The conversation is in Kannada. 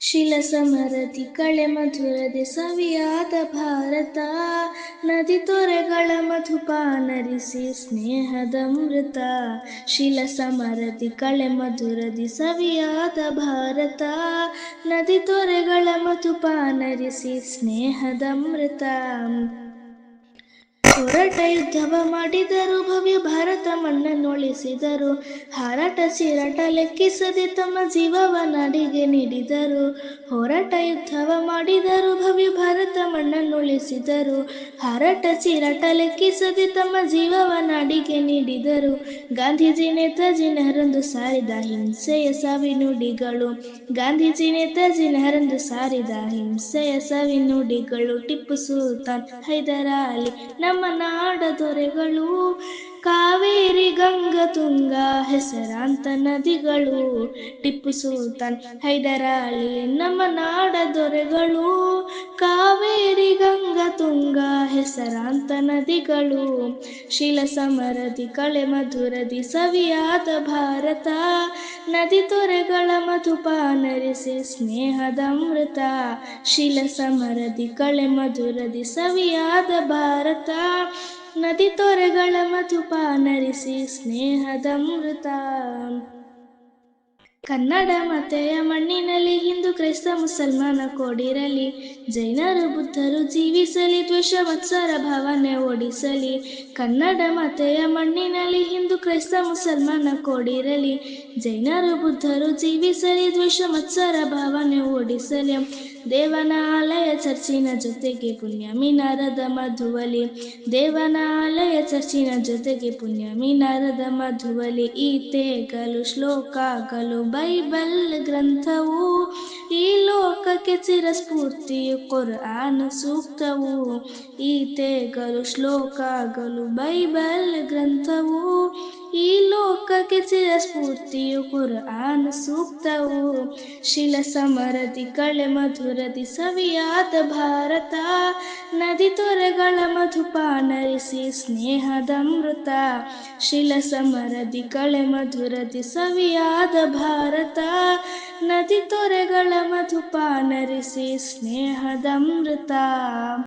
ಶಿಲಸಮರದಿ ಕಳೆ ಮಧುರದೆ ಸವಿಯಾದ ಭಾರತ. ನದಿ ತೊರೆಗಳ ಮಧುಪಾನರಿಸಿ ಶಿಲ ಸಮರತಿ ಕಳೆ ಮಧುರದಿ ಸವಿಯಾದ ಭಾರತ. ನದಿ ತೊರೆಗಳ ಮಧುಪಾನರಿಸಿ ಸ್ನೇಹದಮೃತ ಹೋರಾಟ ಯುದ್ಧವ ಮಾಡಿದರು, ಭವ್ಯ ಭಾರತ ಮಣ್ಣನ್ನೊಳಿಸಿದರು ಹಾರಾಟ ಚೀರಾಟ ಲೆಕ್ಕಿಸದೆ ತಮ್ಮ ಜೀವವ ನಾಡಿಗೆ ನೀಡಿದರು. ಹೋರಾಟ, ಯುದ್ಧವ ಮಾಡಿದರು, ಭವ್ಯ ಭಾರತ ಮಣ್ಣನ್ನೊಳಿಸಿದರು ಹಾರಾಟ ಚೀರಾಟ ಲೆಕ್ಕಿಸದೆ ತಮ್ಮ ಜೀವವ ನಾಡಿಗೆ ನೀಡಿದರು. ಗಾಂಧೀಜಿ, ನೇತಾಜಿ ನೆಹರಂದು ಸಾರಿದ ಹಿಂಸೆಯ ಸವಿನುಡಿಗಳು. ಗಾಂಧೀಜಿ, ನೇತಾಜಿ ನೆಹರಂದು ಸಾರಿದ ಹಿಂಸೆಯ ಸವಿನುಡಿಗಳು. ಟಿಪ್ಪು ಸುಲ್ತಾನ್ ಹೈದರಾಲಿ, ನಮ್ಮ ನಾಡ ದೊರೆಗಳು. ಕಾವೇರಿ, ಗಂಗಾ, ತುಂಗ, ಹೆಸರಾಂತ ನದಿಗಳು. ಟಿಪ್ಪು ಸುಲ್ತಾನ್ ಹೈದರಾಲಿ, ನಮ್ಮ ನಾಡ ದೊರೆಗಳು. ಕಾವೇರಿ ಗಂಗಾ ತುಂಗ ಹೆಸರಾಂತ ನದಿಗಳು. ಶಿಲ ಸಮರದಿ ಕಳೆ ಮಧುರದಿ ಸವಿಯಾದ ಭಾರತ. ನದಿ ತೊರೆಗಳ ಮಧುಪಾನರಿಸಿ ಶಿಲ ಸಮರದಿ ಕಳೆ ಮಧುರದಿ ಸವಿಯಾದ ಭಾರತ. ನದಿ ತೊರೆಗಳ ಮಧುಪಾನರಿಸಿ ಸ್ನೇಹದಮೃತ ಕನ್ನಡ ಮಾತೆಯ ಮಣ್ಣಿನಲ್ಲಿ ಹಿಂದೂ ಕ್ರೈಸ್ತ ಮುಸಲ್ಮಾನ ಕೋಡಿರಲಿ, ಜೈನರು ಬುದ್ಧರು ಜೀವಿಸಲಿ, ದ್ವೇಷ ಮತ್ಸರ ಭಾವನೆ ಓಡಿಸಲಿ, ಕನ್ನಡ ಮಾತೆಯ ಮಣ್ಣಿನಲ್ಲಿ ಹಿಂದೂ ಕ್ರೈಸ್ತ ಮುಸಲ್ಮಾನ ಕೋಡಿರಲಿ, ಜೈನರು ಬುದ್ಧರು ಜೀವಿಸಲಿ, ದ್ವೇಷ ಮತ್ಸರ ಭಾವನೆ ಓಡಿಸಲಿ, ದೇವನ ಆಲಯ ಚರ್ಚಿನ ಜೊತೆಗೆ ಪುಣ್ಯ ಮಿನಾರದ ಮಧುವಲಿ, ದೇವನ ಆಲಯ ಚರ್ಚಿನ ಜೊತೆಗೆ ಪುಣ್ಯ ಮಿನಾರದ ಮಧುವಲಿ, ಈತೆಗಳು, ಶ್ಲೋಕಗಳು ಬೈಬಲ್ ಗ್ರಂಥವು ಈ ಲೋಕಕ್ಕೆ ಚಿರಸ್ಫೂರ್ತಿಯು ಕುರ್ಆನ್ ಸೂಕ್ತವು ಈತೆಗಳು ಶ್ಲೋಕಗಳು ಬೈಬಲ್ ಗ್ರಂಥವು ಈ ಲೋಕಕ್ಕೆ ಚಿರಸ್ಫೂರ್ತಿಯು ಕುರ್ಆನ್ ಸೂಕ್ತವು. ಶಿಲ ಸಮರದಿ ಕಳೆ ಮಧುರದಿ ಸವಿಯಾದ ಭಾರತ. ನದಿ ತೊರೆಗಳ ಮಧುಪಾನರಿಸಿ ಶಿಲ ಸಮರದಿ ಕಳೆ ಮಧುರದಿ ಸವಿಯಾದ ಭಾರತ. ನದಿ ತೊರೆಗಳ ಮಧುಪಾನರಿಸಿ ಸ್ನೇಹದಮೃತ